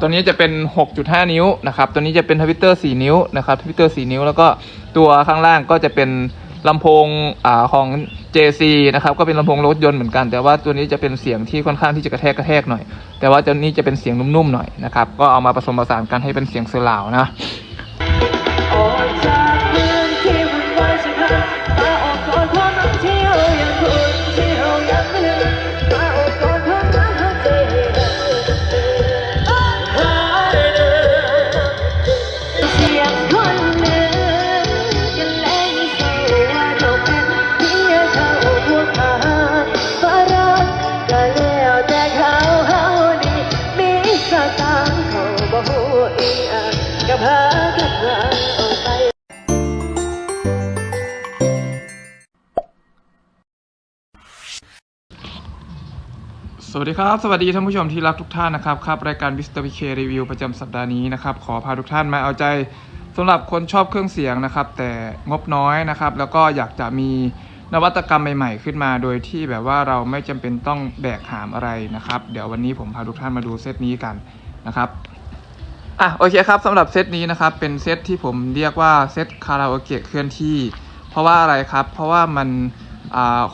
ตัวนี้จะเป็น 6.5 นิ้วนะครับ ตัวนี้จะเป็นทวิตเตอร์ 4 นิ้วนะครับทวิตเตอร์ 4 นิ้ว แล้วก็ตัวข้างล่างก็จะเป็นลำโพงอ่าของ JC นะครับ ก็เป็นลำโพงรถยนต์เหมือนกัน แต่ว่าตัวนี้จะเป็นเสียงที่ค่อนข้างที่จะกระแทกกระแทกหน่อย แต่ว่าตัวนี้จะเป็นเสียงนุ่มๆหน่อยนะครับ ก็เอามาผสมผสานกันให้เป็นเสียงเซอร์ราวนะ สวัสดีครับ สวัสดีท่านผู้ชมที่รักทุกท่านนะครับครับรายการ Mr. PK Review ประจำสัปดาห์นี้นะครับขอพาทุกท่านมาเอาใจสำหรับคนชอบเครื่องเสียงนะครับ แต่งบน้อยนะครับ แล้วก็อยากจะมีนวัตกรรมใหม่ๆ ขึ้นมา โดยที่แบบว่าเราไม่จำเป็นต้องแบกหามอะไรนะครับ เดี๋ยววันนี้ผมพาทุกท่านมาดูเซตนี้กันนะครับอะโอเคครับสำหรับเซตนี้นะครับเป็นเซตที่ผมเรียกว่าเซตคาราโอเกะเคลื่อนที่ เพราะว่าอะไรครับ เพราะว่ามัน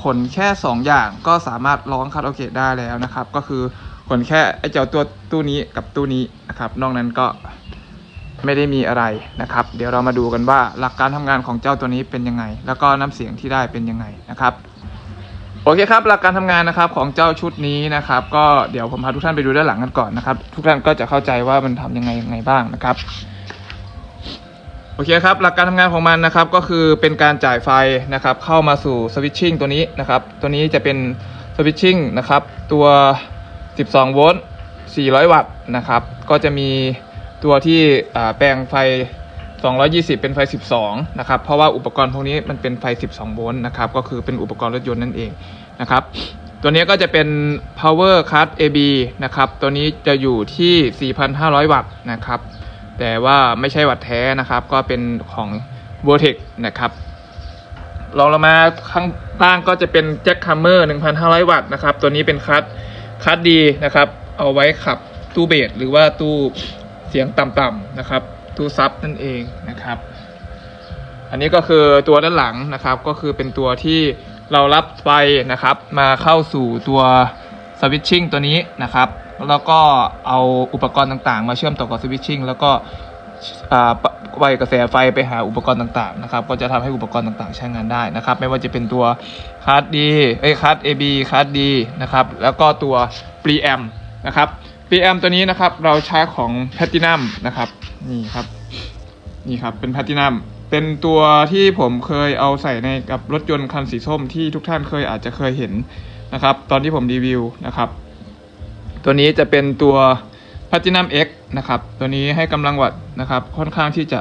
ขนแค่ 2 อย่างก็สามารถร้องคาราโอเกะได้แล้วนะครับ ก็คือขนแค่ไอ้เจ้าตัวตู้นี้กับตู้นี้นะครับนอกนั้นก็ไม่ได้มีอะไรนะครับ เดี๋ยวเรามาดูกันว่าหลักการทำงานของเจ้าตัวนี้เป็นยังไง แล้วก็น้ำเสียงที่ได้เป็นยังไงนะครับโอเคครับหลักการทำงานนะครับของเจ้าชุดนี้นะครับ ก็เดี๋ยวผมพาทุกท่านไปดูด้านหลังกันก่อนนะครับ ทุกท่านก็จะเข้าใจว่ามันทำยังไงยังไงบ้างนะครับ โอเคครับหลักการทำงานของมันนะครับก็คือเป็นการจ่ายไฟนะครับเข้ามาสู่สวิตชิ่งตัวนี้นะครับตัวนี้จะเป็นสวิตชิ่งนะครับตัว 12 โวลต์ 400 วัตต์นะครับก็จะมีตัวที่แปลงไฟ 220 เป็นไฟ 12 นะครับ เพราะว่าอุปกรณ์พวกนี้มันเป็นไฟ 12 โวลต์นะครับ ก็คือเป็นอุปกรณ์รถยนต์นั่นเองนะครับ ตัวนี้ก็จะเป็น power card AB นะครับ ตัวนี้จะอยู่ที่ 4,500 วัตต์นะครับ แต่ว่าไม่ใช่วัตต์แท้นะครับ ก็เป็นของ v o r t e x นะครับลองลงมาข้างล่างก็จะเป็นแจ็คคัมเมอร์1,500 วัตต์นะครับ ตัวนี้เป็นคัทคัทดีนะครับ เอาไว้ขับตู้เบสหรือว่าตู้เสียงต่ำๆนะครับ ตู้ซับนั่นเองนะครับ อันนี้ก็คือตัวด้านหลังนะครับ ก็คือเป็นตัวที่เรารับไฟนะครับ มาเข้าสู่ตัวสวิตชิ่งตัวนี้นะครับ แล้วก็เอาอุปกรณ์ต่างๆ มาเชื่อมต่อกับสวิตชิ่งแล้วก็อ่าปกระแสไฟไปหาอุปกรณ์ต่างๆนะครับก็จะทำให้อุปกรณ์ต่างๆ ใช้งานได้นะครับ ไม่ว่าจะเป็นตัวคาร์ดดีเอ้คาร์ด AB คาร์ดดีนะครับ แล้วก็ตัว preamp นะครับ preamp ตัวนี้นะครับเราใช้ของ platinum นะครับนี่ครับนี่ครับเป็นแพลตินัมเป็นตัวที่ผมเคยเอาใส่ในกับรถยนต์คันสีส้มที่ทุกท่านเคยอาจจะเคยเห็นนะครับ ตอนที่ผมรีวิวนะครับ ตัวนี้จะเป็นตัว Platinum X นะครับตัวนี้ให้กำลังวัตต์นะครับค่อนข้างที่จะ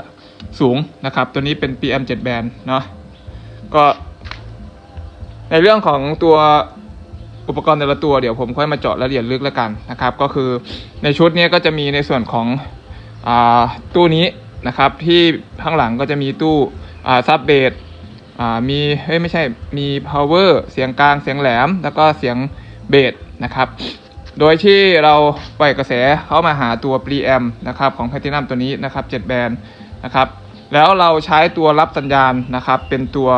สูงนะครับ ตัวนี้เป็น PM7 Band เนาะก็ ในเรื่องของตัวอุปกรณ์แต่ละตัวเดี๋ยวผมค่อยมาเจาะรายละเอียดลึกแล้วกันนะครับ ก็คือในชุดนี้ก็จะมีในส่วนของอตู้นี้นะครับ ที่ข้างหลังก็จะมีตู้ซับเบสมีเฮ้ยไม่ใช่มี power เสียงกลางเสียงแหลม แล้วก็เสียงเบสนะครับ โดยที่เราปล่อยกระแสเข้ามาหาตัว preamp นะครับของ Platinum ตัวนี้นะครับ7แบรนด์นะครับแล้วเราใช้ตัวรับสัญญาณนะครับเป็นตัว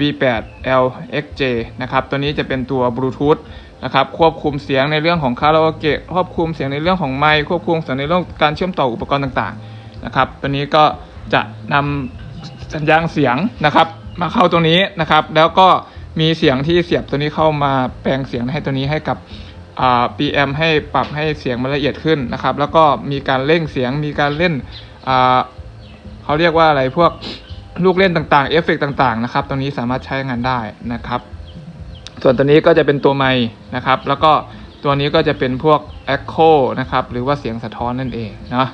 V8 LXJ นะครับตัวนี้จะเป็นตัวบลูทูธนะครับควบคุมเสียงในเรื่องของคาราโอเกะควบคุมเสียงในเรื่องของไมค์ควบคุมเสียงในเรื่องการเชื่อมต่ออุปกรณ์ต่างๆนะครับตัวนี้ก็จะนำสัญญาณเสียงนะครับมาเข้าตัวนี้นะครับแล้วก็มีเสียงที่เสียบตัวนี้เข้ามาแปลงเสียงให้ตัวนี้ให้กับ อ่า PM ให้ปรับให้เสียงมันละเอียดขึ้นนะครับ แล้วก็มีการเร่งเสียงมีการเล่นเขาเรียกว่าอะไรพวกลูกเล่นต่างๆเอฟเฟกต์ต่างๆนะครับตรงนี้สามารถใช้งานได้นะครับ ส่วนตัวนี้ก็จะเป็นตัวไม้นะครับ แล้วก็ตัวนี้ก็จะเป็นพวก Echo นะครับหรือว่าเสียงสะท้อนนั่นเองนะ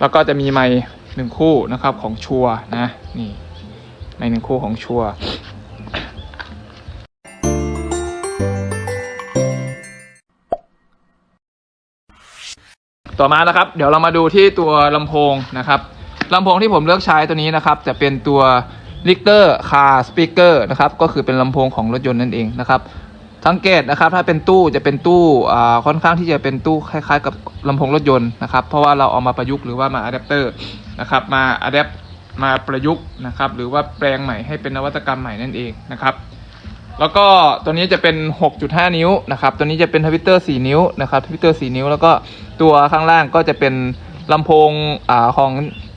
แล้วก็จะมีไม้หนึ่งคู่นะครับของชัวนะนี่ไม้หนึ่งคู่ของชัว ต่อมานะครับ เดี๋ยวเรามาดูที่ตัวลำโพงนะครับลำโพงที่ผมเลือกใช้ตัวนี้นะครับ จะเป็นตัว Richter Car Speaker นะครับ ก็คือเป็นลำโพงของรถยนต์นั่นเองนะครับสังเกตนะครับถ้าเป็นตู้จะเป็นตู้อ่าค่อนข้างที่จะเป็นตู้คล้ายๆ กับลำโพงรถยนต์นะครับ เพราะว่าเราเอามาประยุกต์หรือว่ามาอะแดปเตอร์นะครับมาอะแดปมาประยุกต์นะครับหรือว่าแปลงใหม่ให้เป็นนวัตกรรมใหม่นั่นเองนะครับ แล้วก็ตัวนี้จะเป็น 6.5 นิ้วนะครับ ตัวนี้จะเป็นทวิตเตอร์4นิ้วนะครับทวิตเตอร์4นิ้ว แล้วก็ตัวข้างล่างก็จะเป็นลำโพงอ่าของ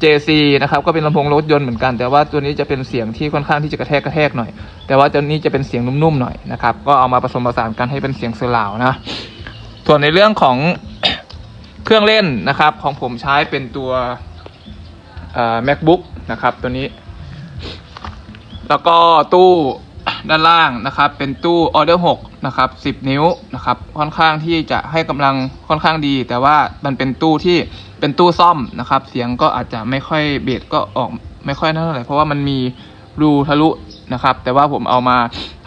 JC นะครับ ก็เป็นลำโพงรถยนต์เหมือนกัน แต่ว่าตัวนี้จะเป็นเสียงที่ค่อนข้างที่จะกระแทกกระแทกหน่อย แต่ว่าตัวนี้จะเป็นเสียงนุ่มๆหน่อยนะครับ ก็เอามาผสมผสานกันให้เป็นเสียงเซอร์ราวนะ ส่วนในเรื่องของเครื่องเล่นนะครับ ของผมใช้เป็นตัวอ่า macbook นะครับ ตัวนี้ แล้วก็ตู้ ด้านล่างนะครับเป็นตู้ออเดอร์6นะครับ10 นิ้วนะครับค่อนข้างที่จะให้กำลังค่อนข้างดี แต่ว่ามันเป็นตู้ที่เป็นตู้ซ่อมนะครับ เสียงก็อาจจะไม่ค่อยเบสก็ออกไม่ค่อยเท่าไหร่เพราะว่ามันมีรูทะลุนะครับ แต่ว่าผมเอามา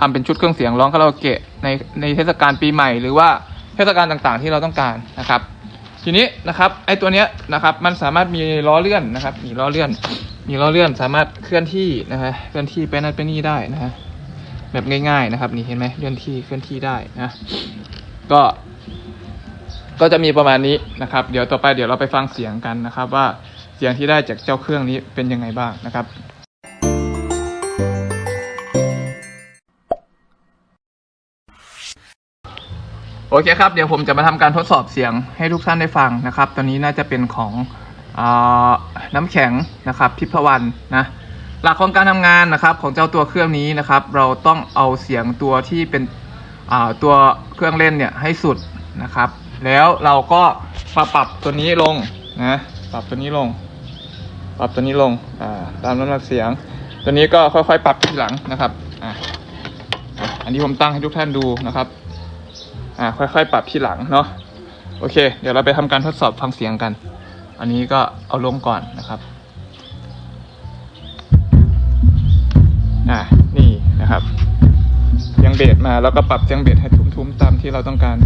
ทำเป็นชุดเครื่องเสียงร้องคาราโอเกะในในเทศกาลปีใหม่ หรือว่าเทศกาลต่างๆ ที่เราต้องการนะครับทีนี้นะครับไอตัวเนี้ยนะครับมันสามารถมีล้อเลื่อนนะครับมีล้อเลื่อน มีล้อเลื่อนสามารถเคลื่อนที่นะฮะเคลื่อนที่ไปนั่นไปนี่ได้นะฮะ แบบง่าย ๆ นะครับ นี่เห็นไหมเลื่อนที่เคลื่อนที่ได้นะก็ ก็จะมีประมาณนี้นะครับ เดี๋ยวต่อไปเดี๋ยวเราไปฟังเสียงกันนะครับ ว่าเสียงที่ได้จากเจ้าเครื่องนี้เป็นยังไงบ้างนะครับโอเคครับ เดี๋ยวผมจะมาทำการทดสอบเสียงให้ทุกท่านได้ฟังนะครับ ตอนนี้น่าจะเป็นของอาน้ำแข็งนะครับทิพวรรณนะ หลักของการทำงานนะครับของเจ้าตัวเครื่องนี้นะครับ เราต้องเอาเสียงตัวที่เป็นตัวเครื่องเล่นเนี่ยให้สุดนะครับ แล้วเราก็มาปรับตัวนี้ลงนะปรับตัวนี้ลง ปรับตัวนี้ลงตามน้ำหนักเสียง ตัวนี้ก็ค่อยๆ ปรับทีหลังนะครับออันนี้ผมตั้งให้ทุกท่านดูนะครับค่อยๆ ปรับที่หลังเนาะโอเค เดี๋ยวเราไปทำการทดสอบฟังเสียงกัน อันนี้ก็เอาลงก่อนนะครับ อ่านี่นะครับเสียงเบสมาแล้วก็ปรับเสียงเบสให้ทุ้มๆตามที่เราต้องการ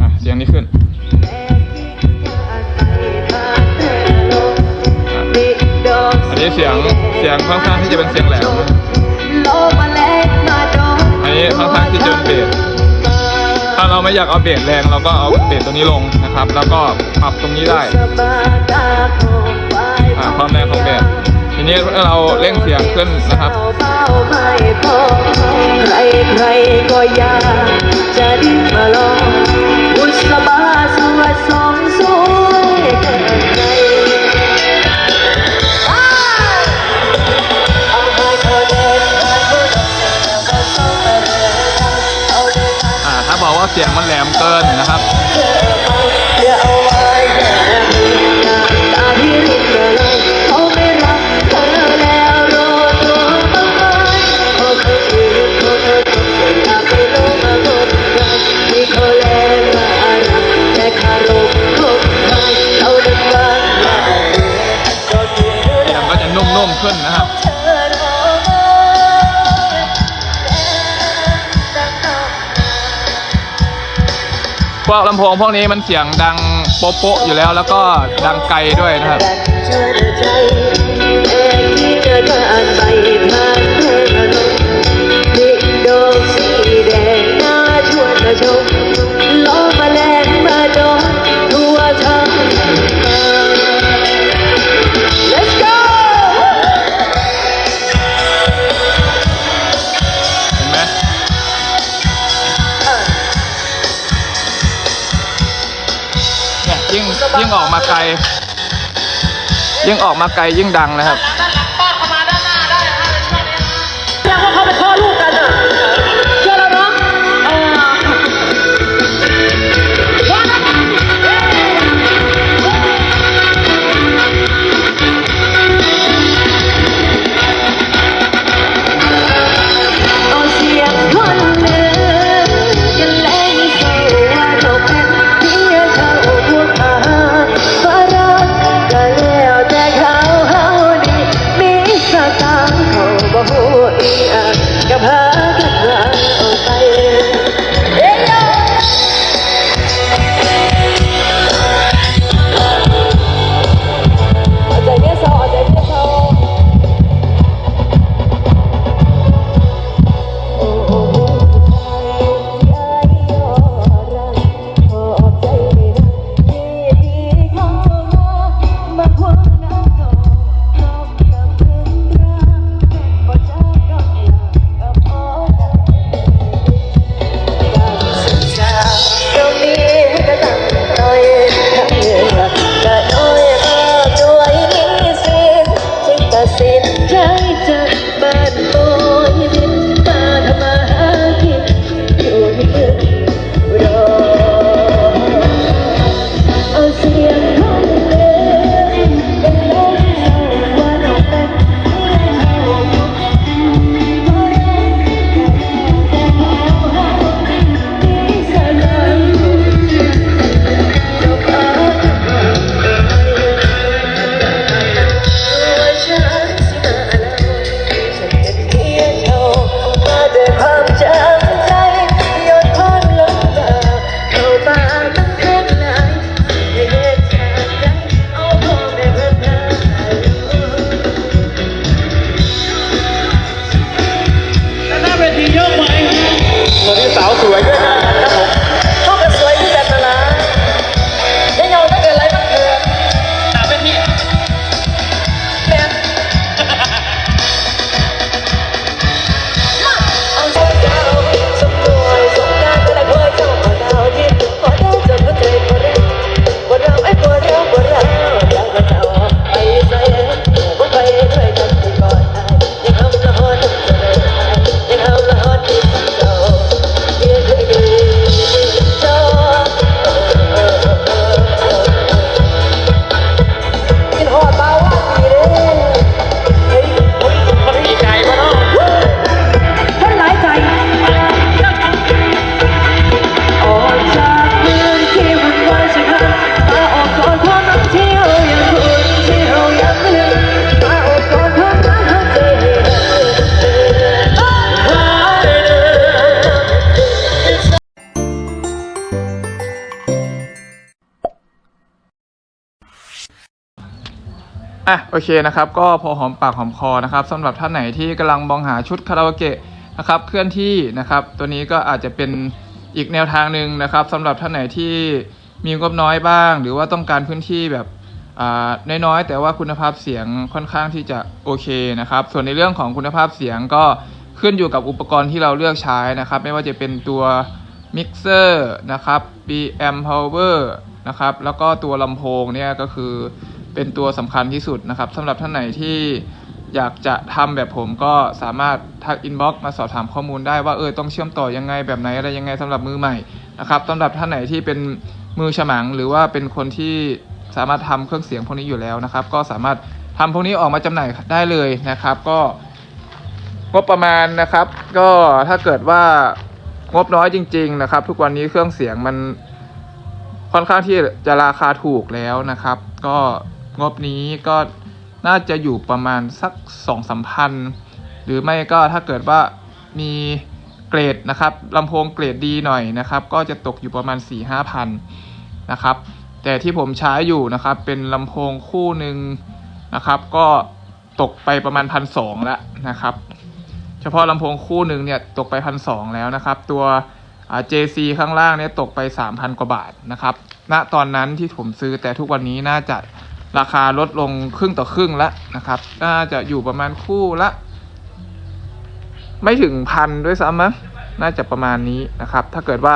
อะเสียงนี้ขึ้นอันนี้เสียงเสียงค่อนข้างที่จะเป็นเสียงแหลมอันนี้ค่อนข้างที่จะเป็นเบสถ้าเราไม่อยากเอาเบสแรงเราก็เอาเบสตัวนี้ลงนะครับ แล้วก็ปรับตรงนี้ได้ อ่าความแรงของเบสทีนี้เราเร่งเสียงขึ้นนะครับใครใครก็อยากจะได้นมาลองบุษบาสวดสองสวยแค่ไหนเอาให้เธอเดินผ่านผู้ดอกเกิดินาถ้าบอกว่าเสียงมันแหลมเกินนะครับ ดันก็จะนุ่มๆขึ้นนะครับเธอรอแต่เขาพวกลำโพงพวกนี้มันเสียงดัง โป๊ะๆอยู่แล้วแล้วก็ดังไกลด้วยนะครับเธอใจเองที่เธอผ่านไปผ่านเธอถนนนี่ดอกสีแดงน่าชวนมาชม ยิ่งออกมาไกล ยิ่งออกมาไกลยิ่งดังนะครับ อะโอเคนะครับ ก็พอหอมปากหอมคอนะครับสำหรับท่านไหนที่กำลังมองหาชุดคาราโอเกะนะครับเคลื่อนที่นะครับ ตัวนี้ก็อาจจะเป็นอีกแนวทางหนึ่งนะครับสำหรับท่านไหนที่มีงบน้อยบ้าง หรือว่าต้องการพื้นที่แบบอ่าน้อยๆแต่ว่าคุณภาพเสียงค่อนข้างที่จะโอเคนะครับ ส่วนในเรื่องของคุณภาพเสียงก็ขึ้นอยู่กับอุปกรณ์ที่เราเลือกใช้นะครับ ไม่ว่าจะเป็นตัวมิกเซอร์นะครับ BM Power นะครับ แล้วก็ตัวลำโพงเนี่ยก็คือ เป็นตัวสำคัญที่สุดนะครับสำหรับท่านไหนที่อยากจะทำแบบผมก็สามารถทักอินบ็อกซ์มาสอบถามข้อมูลได้ว่าเออต้องเชื่อมต่อยังไงแบบไหนอะไรยังไงสำหรับมือใหม่นะครับสำหรับท่านไหนที่เป็นมือฉมัง หรือว่าเป็นคนที่สามารถทำเครื่องเสียงพวกนี้อยู่แล้วนะครับ ก็สามารถทำพวกนี้ออกมาจำหน่ายได้เลยนะครับ ก็งบประมาณนะครับ ก็ถ้าเกิดว่างบน้อยจริง ๆ นะครับ ทุกวันนี้เครื่องเสียงมันค่อนข้างที่จะราคาถูกแล้วนะครับ ก็ งบนี้ก็น่าจะอยู่ประมาณสักสองสามพันหรือไม่ก็ถ้าเกิดว่ามีเกรดนะครับลำโพงเกรดดีหน่อยนะครับ ก็จะตกอยู่ประมาณ4ี่ห้าพันนะครับ แต่ที่ผมใช้อยู่นะครับเป็นลำโพงคู่หนึ่งนะครับ ก็ตกไปประมาณพันสองแล้วนะครับ เฉพาะลำโพงคู่หนึ่งเนี่ยตกไปพันสองแล้วนะครับ ตัว JC ข้างล่างเนี่ยตกไป 3,000 กว่าบาทนะครับณตอนนั้นที่ผมซื้อแต่ทุกวันนี้น่าจะ ราคาลดลงครึ่งต่อครึ่งแล้วนะครับ น่าจะอยู่ประมาณคู่ละ ไม่ถึงพันด้วยซ้ำมั้งน่าจะประมาณนี้นะครับ ถ้าเกิดว่า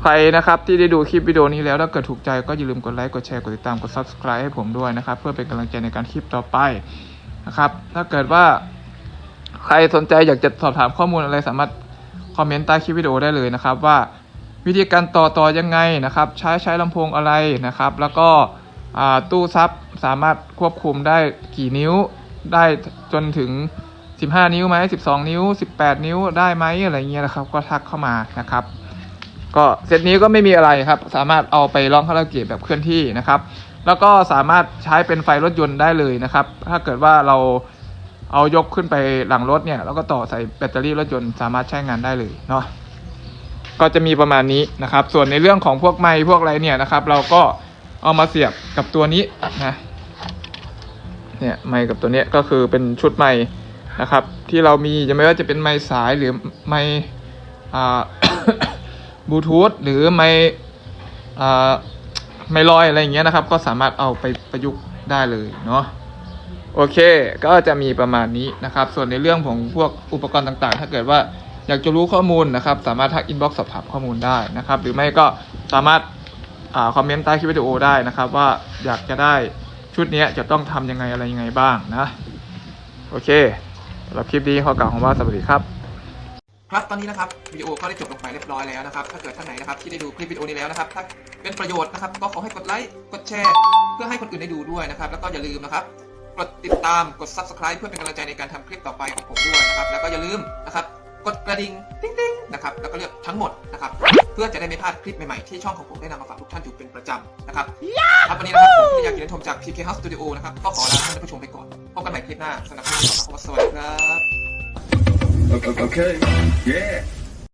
ใครนะครับที่ได้ดูคลิปวิดีโอนี้แล้วถ้าเกิดถูกใจก็อย่าลืมกดไลค์กดแชร์กดติดตามกด subscribe ให้ผมด้วยนะครับ เพื่อเป็นกำลังใจในการคลิปต่อไปนะครับ ถ้าเกิดว่าใครสนใจอยากจะสอบถามข้อมูลอะไรสามารถคอมเมนต์ใต้คลิปวิดีโอได้เลยนะครับ ว่าวิธีการต่อต่อยังไงนะครับ ใช้ใช้ลำโพงอะไรนะครับ แล้วก็ ตู้ซับสามารถควบคุมได้กี่นิ้วได้จนถึง 15 นิ้วไหม12 นิ้ว 18 นิ้วได้ไหมอะไรเงี้ยนะครับ ก็ทักเข้ามานะครับ ก็เซตนี้ก็ไม่มีอะไรครับ สามารถเอาไปร้องคาราโอเกะแบบเคลื่อนที่นะครับ แล้วก็สามารถใช้เป็นไฟรถยนต์ได้เลยนะครับ ถ้าเกิดว่าเราเอายกขึ้นไปหลังรถเนี่ย แล้วก็ต่อใส่แบตเตอรี่รถยนต์สามารถใช้งานได้เลยเนาะก็จะมีประมาณนี้นะครับ ส่วนในเรื่องของพวกไม้พวกอะไรเนี่ยนะครับ เราก็ เอามาเสียบกับตัวนี้นะเนี่ยไม้กับตัวเนี้ยก็คือเป็นชุดไม้นะครับ ที่เรามีจะไม่ว่าจะเป็นไม้สายหรือไม้อ่าบลูทูธหรือไม้อ่าไม้ลอยอะไรอย่างเงี้ยนะครับ ก็สามารถเอาไปประยุกต์ได้เลยเนาะโอเค ก็จะมีประมาณนี้นะครับ ส่วนในเรื่องของพวกอุปกรณ์ต่างๆ ถ้าเกิดว่าอยากจะรู้ข้อมูลนะครับ สามารถทักอินบ็อกซ์สอบถามข้อมูลได้นะครับ หรือไม่ก็สามารถ คอมเมนต์ใต้คลิปวิดีโอได้นะครับ ว่าอยากจะได้ชุดนี้จะต้องทำยังไงอะไรยังไงบ้างนะ โอเคสำหรับคลิปนี้ขอกล่าวคำว่าสวัสดีครับครับตอนนี้นะครับวิดีโอก็ได้จบลงไปเรียบร้อยแล้วนะครับ ถ้าเกิดท่านไหนนะครับที่ได้ดูคลิปวิดีโอนี้แล้วนะครับถ้าเป็นประโยชน์นะครับ ก็ขอให้กดไลค์กดแชร์ เพื่อให้คนอื่นได้ดูด้วยนะครับ แล้วก็อย่าลืมนะครับกดติดตามกด subscribe เพื่อเป็นกำลังใจในการทำคลิปต่อไปของผมด้วยนะครับ แล้วก็อย่าลืมนะครับ กดกระดิ่งติ๊งติ๊งนะครับแล้วก็เลือกทั้งหมดนะครับ เพื่อจะได้ไม่พลาดคลิปใหม่ๆที่ช่องของผมได้นำมาฝากทุกท่านอยู่เป็นประจำนะครับครับวันนี้นะครับผมที่อยากกินชมจาก PK House Studio นะครับก็ขอลาท่านผู้ชมไปก่อนพบกันใหม่คลิปหน้าสำหรับวันนี้ขอขอบคุณสวัสดีครับ Okay. okay. Yeah.